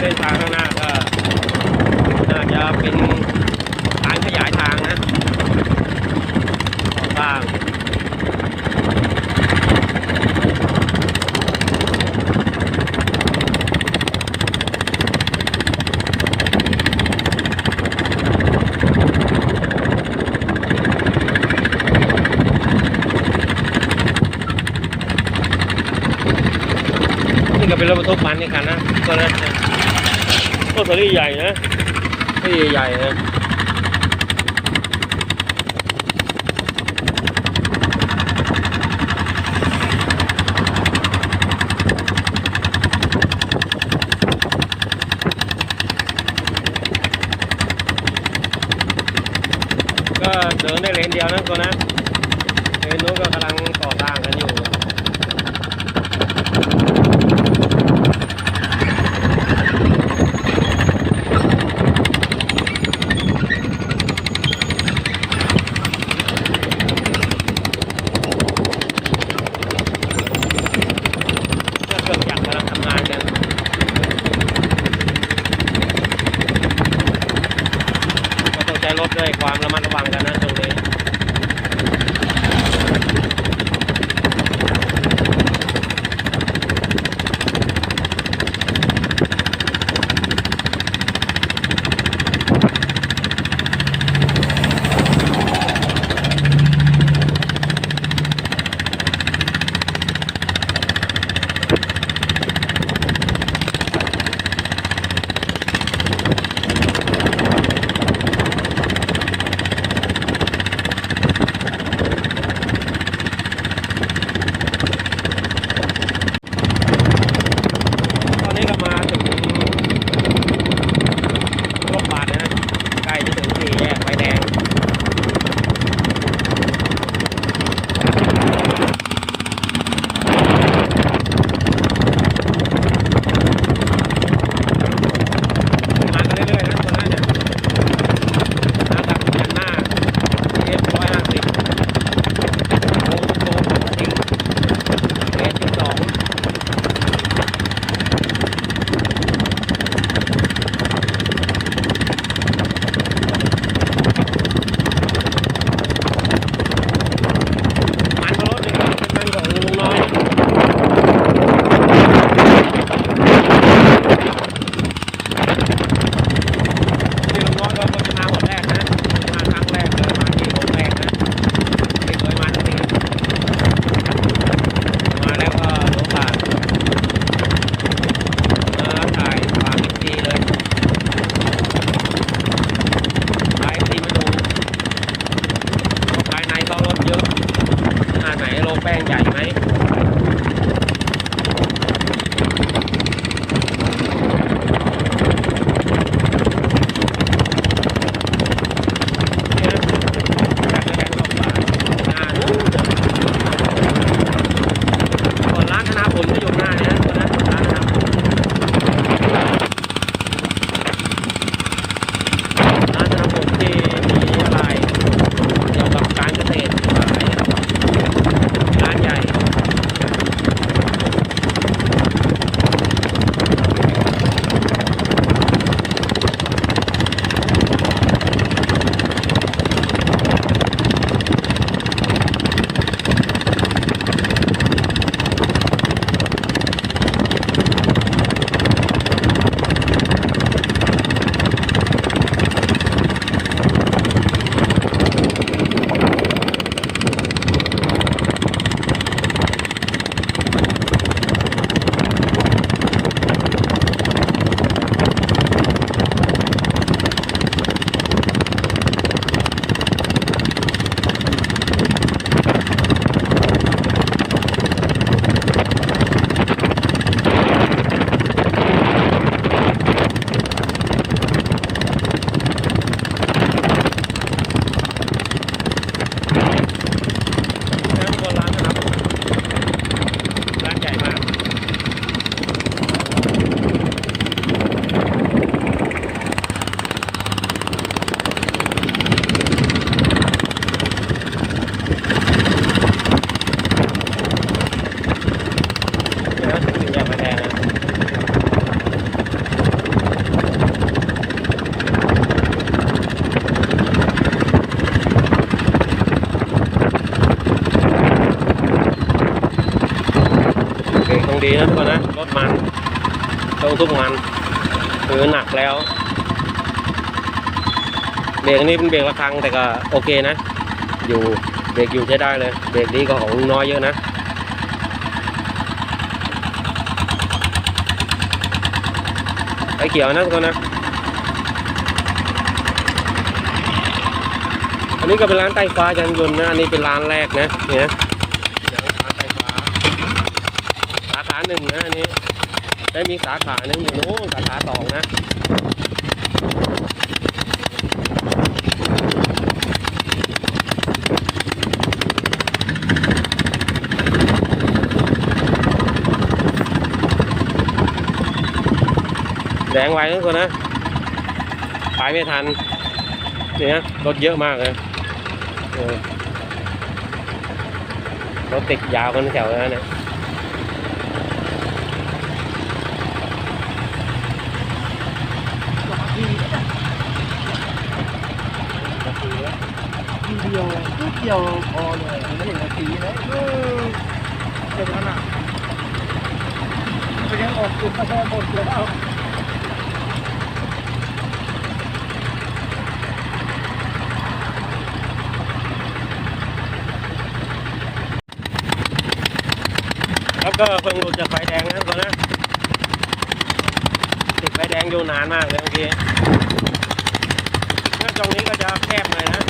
เส้นทางข้างหน้าก็น่าจะเป็นการขยายทางนะก่อสร้างนี่ก็เป็นรถบรรทุกมันนี่คันนะก็นะก็ วนี้ใหญ่นะที่ใหญ่นะก็เดินได้เลนเดียวนะตัวนะเลนนู้นก็กำลังก่อสร้างกันอยู่ ดีนะทุกคนนะรถมันตรงทุกมันคือหนักแล้วเบรกนี้เป็นเบรกระฆังแต่ก็โอเคนะ อยู่เบรกอยู่ใช้ได้เลย เบรกดีกว่าของน้อยเยอะนะไฟเขียวนะทุกคนนะอันนี้ก็เป็นร้านไต้ฟ้ายานยนต์นะอันนี้เป็นร้านแรกนะเนี่ยอย่างร้านไต้ฟ้า สาขา หนึ่งนะอันนี้ได้มีสาขาหนึ่งอยู่โน้นสาขาสองนะแดงไวทุกคนนะไปไม่ทันเนี่ยรถเยอะมากเลยรถติดยาวกันแถวนั้นเนี่ย ทีเดียวนิด เดียวพอเลยไม่ถึงนาทีนะเออเป็นขนาดไปยังออกจุดกระแทกหมดเลยเปล่าแล้วก็เพิ่งหลุดจากไฟแดงนะทุกคนนะติดไฟแดงอยู่นานมากเลยเมื่อกี้หน้าตรงนี้ก็จะแคบหน่อยนะ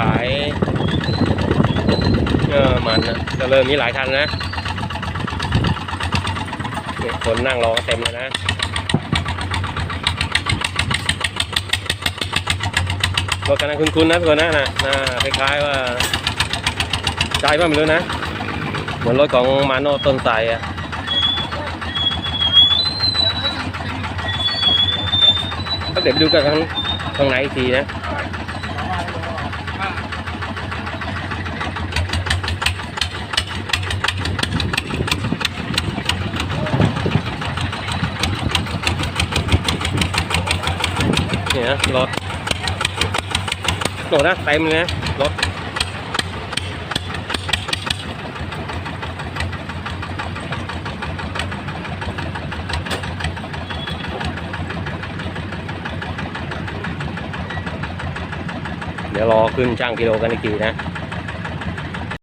ขายเออมันนะจะเริ่มมีหลายคันนะเนี่ยคนนั่งรอกันเต็มเลยนะรถคันนั้นคุ้นๆนะตัวนั้นนะน้าคล้ายๆว่าใจว่าไม่รู้นะ เหมือนรถของมาโนต้นไทรอะเดี๋ยวไปดูกันข้าง ข้างในอีกทีนะเนี่ยรถรถโหนะเต็มเลยนะรถ ดี๋ยวรอขึ้นช่างกิโลกันอีกทีนะ